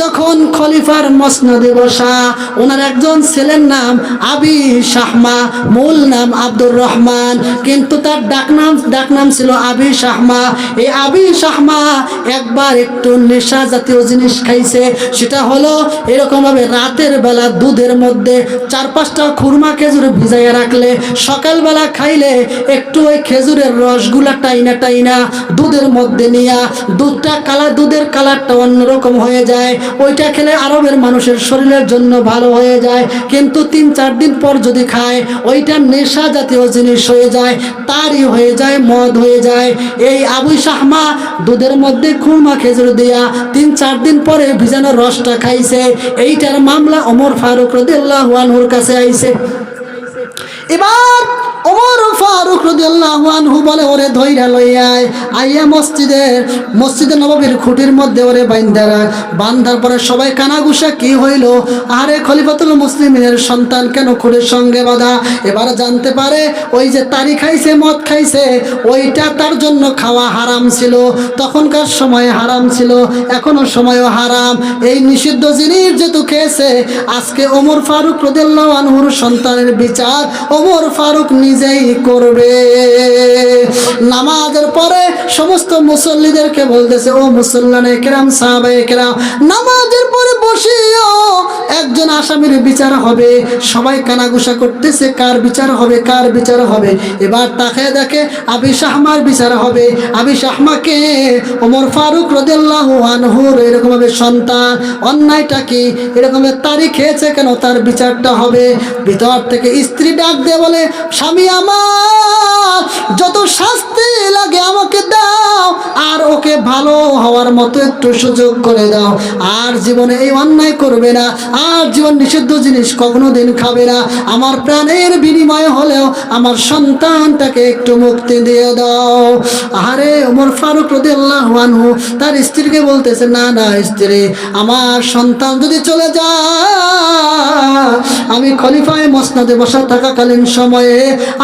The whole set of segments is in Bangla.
যখন খলিফার মসনদে বসা, ওনার একজন ছেলের নাম আবি শাহমা, মূল নাম আব্দুর রহমান। কিন্তু তার ডাকনাম ডাকনাম ছিল আবি শাহমা। এই আবি শাহমা একবার একটু নেশা জাতীয় জিনিস খাইছে। সেটা হলো এরকমভাবে রাতের বেলা দুধের মধ্যে চার পাঁচটা খুরমা খেজুর ভিজাইয়া রাখলে, সকালবেলা খাইলে একটু ওই খেজুরের রসগুলা টাইনা টাইনা দুধের মধ্যে নিয়া, দুধটা কালার দুধের কালারটা অন্যরকম হয়ে যায়। ওইটা খেলে আরবের মানুষের শরীরের জন্য ভালো হয়ে যায়। কিন্তু তিন, চার দিন পর যদি খায়, ওইটা নেশা জাতীয় জিনিস হয়ে যায়, তারই হয়ে যায়, মদ হয়ে যায়। এই আবু শাহমা দুধের মধ্যে খুরমা খেজুর দিয়া তিন, চার দিন পরে ভিজানোর রসটা খাইছে। এইটার মামলা অমর ফারুক রদিয়াল্লাহু আনহুর কাছে আইছে। এবার ওমর ফারুক রাদিয়াল্লাহু আনহু বলে, ওরে ধইরা লইয়ায় আইয়া মসজিদের মসজিদে। নববীর খুঁটির মধ্যে ওরে বাইন্ধা রাখ। বান্ধার পরে সবাই কানাগুসা কি হইল? আরে খলিফাতুল মুসলিমের সন্তান কেন খুঁটির সঙ্গে বাঁধা? এবার জানতে পারে, ওই যে তারি খাইছে, মদ খাইছে, ওইটা তার জন্য খাওয়া হারাম ছিল। তখনকার সময় হারাম ছিল, এখনও সময়ও হারাম। এই নিষিদ্ধ জিনিস যেহেতু খেয়েছে, আজকে ওমর ফারুক রদিয়াল্লাহু আনহুর সন্তানের বিচার। ওমর ফারুক নিজেই করবে। নামাজের পরে সমস্ত মুসল্লিদেরকে বলতেছে, ও মুসল্লানে কেরাম সাহাবে কেরাম, নামাজের পরে বসিও, একজন আসামির বিচার হবে, সবাই কানাগুসা করতেছে, কার বিচার হবে, কার বিচার হবে? এবার তাকে দেখে আবি শাহমার বিচার হবে। আবি শাহমাকে ওমর ফারুক রদিয়াল্লাহু আনহুর এরকম ভাবে সন্তান, অন্যায়টা কি? এরকম তারিখ খেয়েছে কেন? তার বিচারটা হবে। ভিতর থেকে স্ত্রী ডাক দিয়ে বলে, স্বামী আমার যত শাস্তি লাগে ওকে ভালো হওয়ার মতো একটু সুযোগ করে দাও। আর জীবনে এই অন্যায় করবে না। আর জীবন নিষিদ্ধ জিনিস কখনো দিন খাবে না। আমার প্রাণের বিনিময় হলেও আমার সন্তানটাকে একটু মুক্তি দিয়ে দাও। আরে ওমর ফারুক রদি আল্লাহ আনহু তার স্ত্রীকে বলতেছে, না না, স্ত্রী, আমার সন্তান যদি চলে যায়, আমি খলিফায় মসনাদে বসা থাকাকালীন সময়ে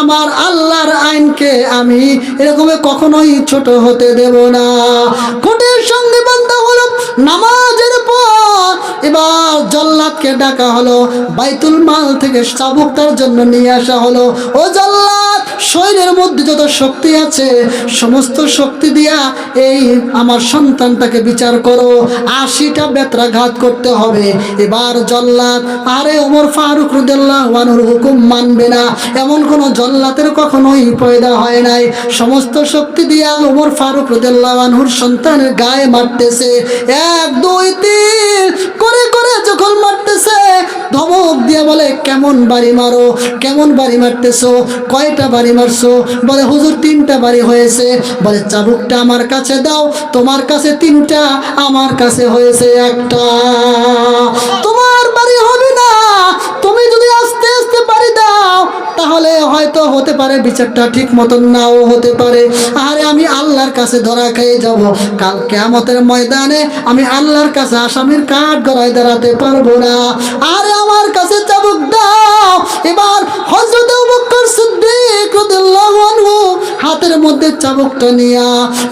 আমার আল্লাহর আইনকে আমি এরকম কখনোই ছোট হতে দেব না। কোটের সঙ্গে বান্ধা হলো নামাজের পর। এবার জল্লাদকে ডাকা হলো, বাইতুল মাল থেকে চাবুক তার জন্য নিয়ে আসা হলো। ও জল্লাদ! শরীরের মধ্যে যত শক্তি আছে, সমস্ত শক্তি দিয়া এই আমার সন্তানটাকে বিচার করো। আশিটা বেত্রাঘাত করতে হবে। এবার জল্লাদ। আরে ওমর ফারুক রুদাল্লাহ ওয়ানুর হুকুম মানবে না। এমন কোনো জল্লাতের কখনোই পয়দা হয় নাই। সমস্ত শক্তি দিয়া ওমর ফারুক রুদাল্লাহ ওয়ানুর সন্তানের গায়ে মারতেছে। এক, দুই, তিন, করে করে যখন মারতেছে, ধমক দিয়ে বলে, কেমন বাড়ি মারো? কেমন বাড়ি মারতেছো? কয়টা বাড়ি মারছো? বলে, হুজুর, তিনটা বাড়ি হয়েছে। বলে, চাবুকটা আমার কাছে দাও, তোমার কাছে তিনটা, আমার কাছে হয়েছে একটা। তোমার বাড়ি হবে না। তুমি যদি আস্তে আস্তে বাড়ি দাও, তাহলে হয়তো হতে পারে, বিচারটা ঠিক মতন নাও হতে পারে। আরে, আমি আল্লাহর কাছে ধরা খেয়ে যাব। কাল কেয়ামতের ময়দানে আমি আল্লাহর কাছে আসামির কাঠ গড়ায় দাঁড়াতে পারব না। আরে, আমার কাছে চাবুকটা নিয়া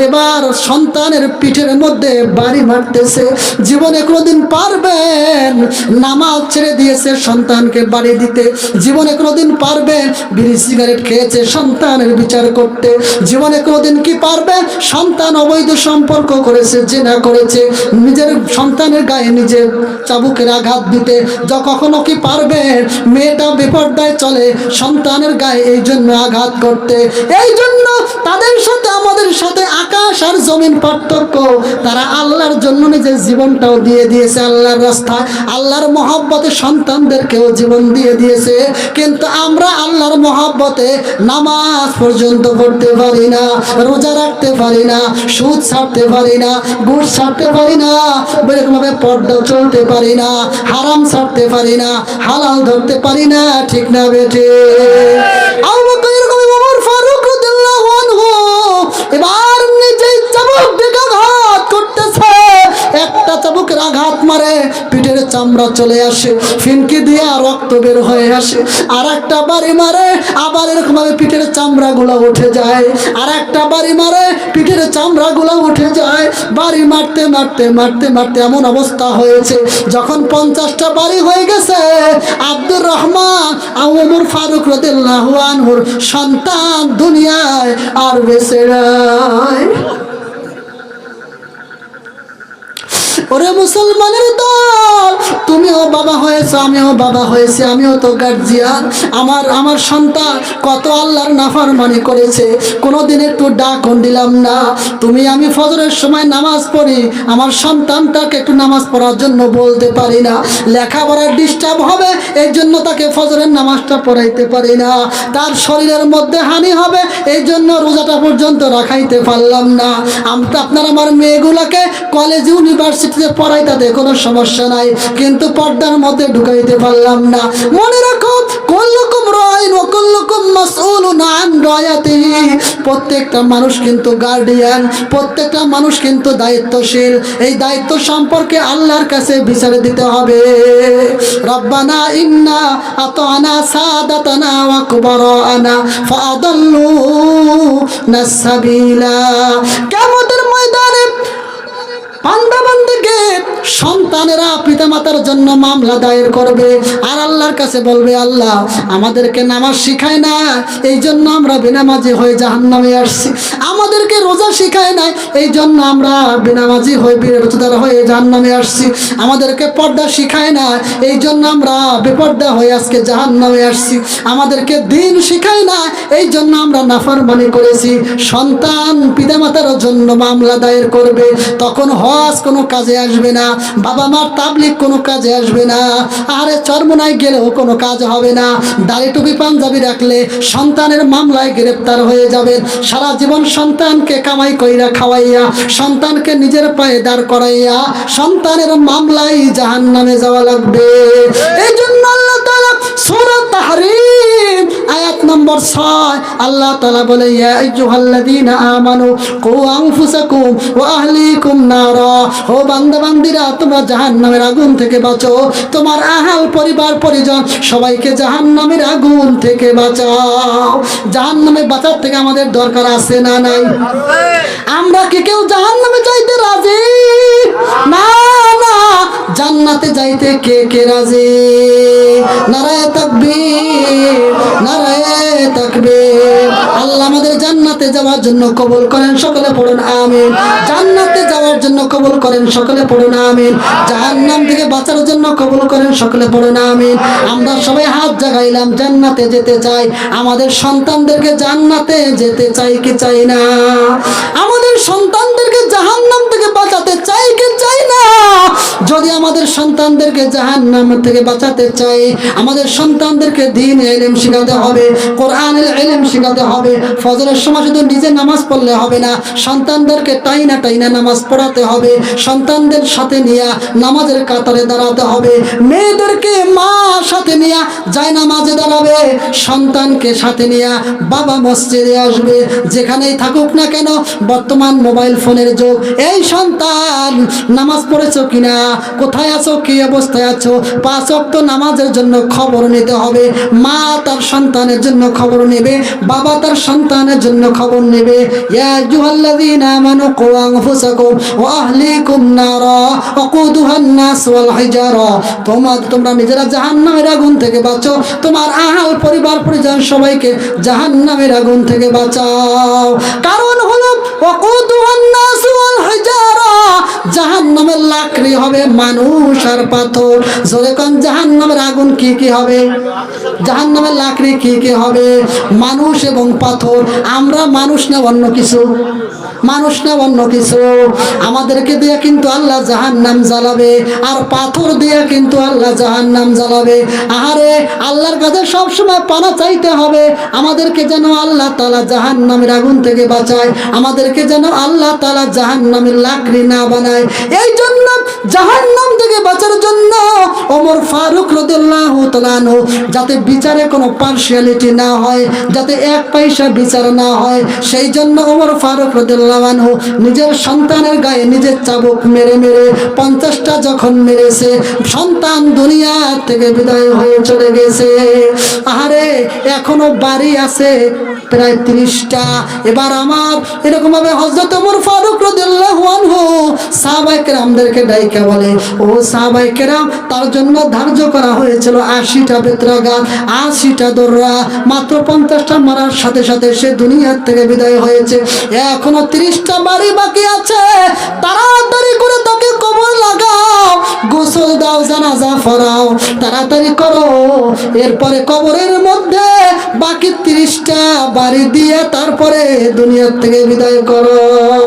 এবার সন্তানের পিঠের মধ্যে বাড়ি মারতেছে। জীবনে কোনোদিন পারবেন নামাজ ছেড়ে দিয়েছে সন্তানকে বাড়ি দিতে। জীবনে কোনোদিন পারবেন বিড়ি সিগারেট খেয়েছে সন্তানের বিচার করতে। জীবনে কোনোদিন কি পারবে? সন্তান অবৈধ সম্পর্ক করেছে, জেনা করেছে। নিজের সন্তানের গায়ে নিজের চাবুকের আঘাত দিতে। যা কখনো কি পারবে? মেয়েটা বিপর্দায় চলে সন্তানের গায়ে এই জন্য আঘাত করতে। এই জন্য তাদের সাথে আমাদের সাথে আকাশ আর জমিন পার্থক্য, তারা আল্লাহর জন্য নিজের জীবনটাও দিয়ে দিয়েছে আল্লাহর রাস্তায় আল্লাহর মহাব্বতে সন্তানদেরকেও জীবন দিয়ে দিয়েছে। কিন্তু আমরা আল্লাহর মহাব্বতে নামাজ পর্যন্ত পড়তে পারি না, রোজা রাখতে পারি না, সুদ ছাড়তে পারি না, গুড় ছাড়তে পারি না এরকমভাবে পর্দা চলতে পারি না, হারাম ছাড়তে পারি না, হালাল ধরতে পারি না, ঠিক না বেটে এবার নিজেই চাবুকের আঘাত মারে, পিঠের চামড়া চলে আসে, ফিনকি দিয়ে রক্ত বের হয়ে আসে। আর একটা বাড়ি মারে, আবার এরকম ভাবে পিঠের চামড়া গুলো উঠে যায়। আর একটা বাড়ি মারে, পিঠের চামড়া গুলো উঠে যায়। বাড়ি মারতে মারতে মারতে মারতে এমন অবস্থা হয়েছে, যখন পঞ্চাশটা বাড়ি হয়ে গেছে, আব্দুর রহমান আমর ফারুক রদিল্লাহ আনহুর সন্তান দুনিয়ায় আর বেঁচে নাই ওরে মুসলমানের দল। তুমিও বাবা হয়েছো, আমিও বাবা হয়েছি, আমিও তো গার্জিয়ান। আমার আমার সন্তান কত আল্লাহর নাফরমানি করেছে, কোনোদিন একটু ডাকন দিলাম না। তুমি আমি ফজরের সময় নামাজ পড়ি, আমার সন্তানটাকে একটু নামাজ পড়ার জন্য বলতে পারি না। লেখাপড়ার ডিস্টার্ব হবে এই জন্য তাকে ফজরের নামাজটা পড়াইতে পারি না। তার শরীরের মধ্যে হানি হবে এই জন্য রোজাটা পর্যন্ত রাখাইতে পারলাম না। আমরা আপনার, আমার মেয়েগুলোকে কলেজ ইউনিভার্সিটিতে পড়াই তাতে কোনো সমস্যা নাই। কিন্তু পর্দার মধ্যে ঢুকাইতে পারলাম না। মনে রাখো কল্লকুম রাইন ও কল্লকুম মাসউলুন আন রায়াতিহি প্রত্যেকটা মানুষ কিন্তু গার্ডিয়ান প্রত্যেকটা মানুষ কিন্তু দায়িত্বশীল। এই দায়িত্ব সম্পর্কে আল্লাহর কাছে বিচার দিতে হবে। রব্বানা ইন্না আতানা সাদাতানা ওয়া কুবারানা ফাদাল্লু নাসাবিলা কিয়ামতের ময়দানে বান্দা বান্দিকে সন্তানেরা পিতামাতার জন্য মামলা দায়ের করবে। আর আল্লাহর কাছে বলবে, আল্লাহ, আমাদেরকে নামাজ শিখায় না এই জন্য আমরা বেনামাজি হয়ে জাহান্নামে আসছি। আমাদেরকে রোজা শিখায় না এই জন্য আমরা বেনামাজি হয়ে বিরোধদার হয়ে জাহান্নামে আসছি। আমাদেরকে পর্দা শিখায় না এই জন্য আমরা বেপর্দা হয়ে আজকে জাহান্নামে আসছি। আমাদেরকে দিন শিখায় না এই জন্য আমরা নাফরমানি করেছি। সন্তান পিতামাতার জন্য মামলা দায়ের করবে, তখন হজ কোনো কাজে আসবে না। বাবা মার তাবলিক কোনো কাজে আসবে না। আরে চরমনায় গেলেও কোনো কাজ হবে না। দাড়ি টুপি পাঞ্জাবি রাখলে সন্তানের মামলায় গ্রেপ্তার হয়ে যাবেন। সারা জীবন সন্তানকে কামাই কইরা খাওয়াইয়া, সন্তানকে নিজের পায়ে দাঁড় করাইয়া সন্তানের মামলায় জাহান নামে যাওয়া লাগবে। এই জন্য আল্লাহ আয়াত নম্বর ছয়, আল্লাহ তাআলা বলে, ইয়া আইয়ুহাল্লাযীনা আমানু কু আনফুসাকুম ওয়া আহলিকুম নারা। ও বান্দা বান্দিরা তোমরা জাহান্নামের আগুন থেকে বাঁচো। তোমার আহাল পরিবার, পরিজন, সবাইকে জাহান্নামের আগুন থেকে বাঁচাও। জাহান্নামে বাঁচার থেকে আমাদের দরকার আছে না নাই? আমরা কি কেউ জাহান্নামে যাইতে রাজি? না না। জান্নাতে যাইতে কে কে রাজি? নারায় তাকবীর। যাওয়ার জন্য কবুল করেন, সকলে পড়ুন, আমিন। জান্নাতে যাওয়ার জন্য কবুল করেন, সকলে পড়ুন, আমিন। জাহান্নাম থেকে বাঁচার জন্য কবুল করেন, সকলে পড়ুন, আমিন। আমরা সবাই হাত জাগাইলাম, জান্নাতে যেতে চাই। আমাদের সন্তানদেরকে জান্নাতে যেতে চাই কি চাই না? আমাদের সন্তানদেরকে জাহান্নাম থেকে বাঁচাতে চাই কি চাই না? যদি আমাদের সন্তানদেরকে জাহান নাম থেকে বাঁচাতে চাই আমাদের সন্তানদেরকে দিন এলেম শেখাতে হবে কোরআনের এলেম শেখাতে হবে, ফজরের সময় শুধু নিজে নামাজ পড়লে হবে না, সন্তানদেরকে টাইনা টাইনা নামাজ পড়াতে হবে, সন্তানদের সাথে নিয়ে নামাজের কাতারে দাঁড়াতে হবে, মেয়েদেরকে মা সাথে নিয়ে যায় নামাজে দাঁড়াবে, সন্তানকে সাথে নিয়ে বাবা মসজিদে আসবে, যেখানেই থাকুক না কেন, বর্তমান মোবাইল ফোনের যুগ, এই সন্তান নামাজ পড়েছো কিনা? কোথায় আছো? কি অবস্থায় আছো? পাঁচ অক্ত নামাজের জন্য খবর নিতে হবে। মা তার সন্তানের জন্য খবর নেবে। বাবা তার সন্তানের জন্য খবর নেবে। তোমার তোমরা নিজেরা জাহান্নামের আগুন থেকে বাঁচো। তোমার আহাল পরিবার পরিজন সবাইকে জাহান্নামের আগুন থেকে বাঁচাও। কারণ হলো হিজারা। জাহান্নামের লাকড়ি হবে মানুষ আর পাথর। যখন জাহান্নামের আগুন কি কি হবে? জাহান্নামের লাকড়ি কি কি হবে? মানুষ এবং পাথর, আমরা মানুষ না অন্য কিছু? মানুষ না অন্য কিছু? আমাদেরকে দিয়ে কিন্তু আল্লাহ জাহান নাম জ্বালাবে, আর পাথর দিয়ে কিন্তু আল্লাহ জাহান নাম জ্বালাবে। আহারে, আল্লাহর কাছে সবসময় পানা চাইতে হবে। আমাদেরকে যেন আল্লাহ তালা জাহান নামের আগুন থেকে বাঁচায়। আমাদেরকে যেন আল্লাহ তালা জাহান নামের লাকড়ি না বানায়। এই জন্য জাহান নাম থেকে বাঁচার জন্য ওমর ফারুক রদুল্লাহ তালানো যাতে বিচারে কোনো পার্সিয়ালিটি না হয়, যাতে এক পয়সা বিচার না হয়, সেই জন্য ওমর ফারুক রদুল্লাহ আনহু নিজের সন্তানের গায়ে নিজের চাবুক মেরে মেরে পঞ্চাশটা যখন মেরেছে, সন্তান দুনিয়া থেকে বিদায় হয়ে চলে গেছে। আরে এখনও বাড়ি আছে প্রায় ত্রিশটা। এবার আমার এরকম ভাবে হজরত ওমর ফারুক রদুল্লাহ আনহু সাহাবাই কেরামদেরকে ডাইকা বলে, ও সাহাবাই কেরাম, তার জন্য ধার্য করা হয়েছিল আশিটা বেত্রাঘাত, আশিটা দোররা। মাত্র পঞ্চাশটা মারার সাথে সাথে সে দুনিয়ার থেকে বিদায় হয়েছে। এখনও তিরিশটা বাড়ি বাকি আছে। তাড়াতাড়ি করে তাকে কবর লাগাও, গোসল দাও, জানাজা ফরাও, তাড়াতাড়ি করো। এরপরে কবরের মধ্যে বাকি তিরিশটা বাড়ি দিয়ে তারপরে দুনিয়ার থেকে বিদায় করো।